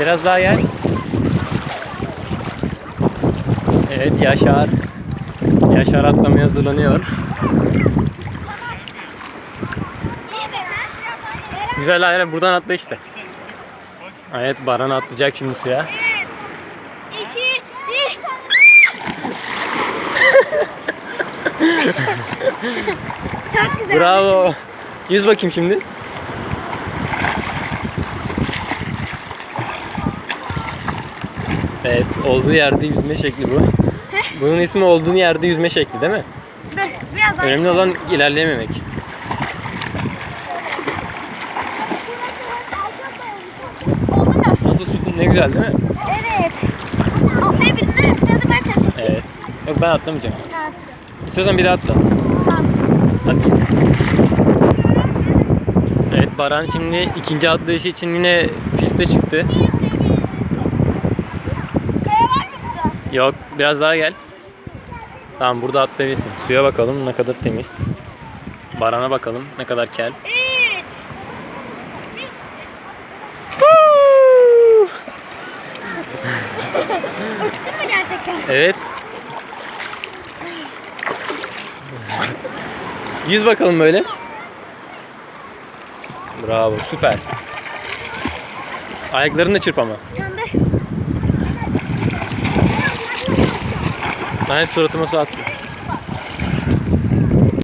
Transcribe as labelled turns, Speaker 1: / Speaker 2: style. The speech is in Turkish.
Speaker 1: Biraz daha gel. Evet Yaşar. Yaşar atlamaya hazırlanıyor. Güzel hayır buradan atla işte. Evet Baran atlayacak şimdi suya.
Speaker 2: 3, 2, 1. Çok güzel.
Speaker 1: Bravo. Yüz bakayım şimdi. Evet, olduğu yerde yüzme şekli bu. Bunun ismi olduğun yerde yüzme şekli değil mi?
Speaker 2: Dur biraz daha.
Speaker 1: Önemli olan ilerleyememek.
Speaker 2: Oldu mu?
Speaker 1: Nasıl su ne güzel değil mi?
Speaker 2: Evet. Atlayabildin Sırada ben seni çekeyim.
Speaker 1: Evet. Yok ben atlamayacağım.
Speaker 2: Ha,
Speaker 1: İstiyorsan biri atla.
Speaker 2: Tamam.
Speaker 1: Hadi. Evet Baran şimdi ikinci atlayışı için yine piste çıktı. Yok biraz daha gel. Tamam burada atlayabilirsin. Suya bakalım ne kadar temiz. Baran'a bakalım ne kadar kel.
Speaker 2: 3. Uçtun mu gerçekten?
Speaker 1: Evet. Yüz bakalım böyle. Bravo süper. Ayaklarını da çırp ama.
Speaker 2: Yandı.
Speaker 1: Ben hep suratıma su attım.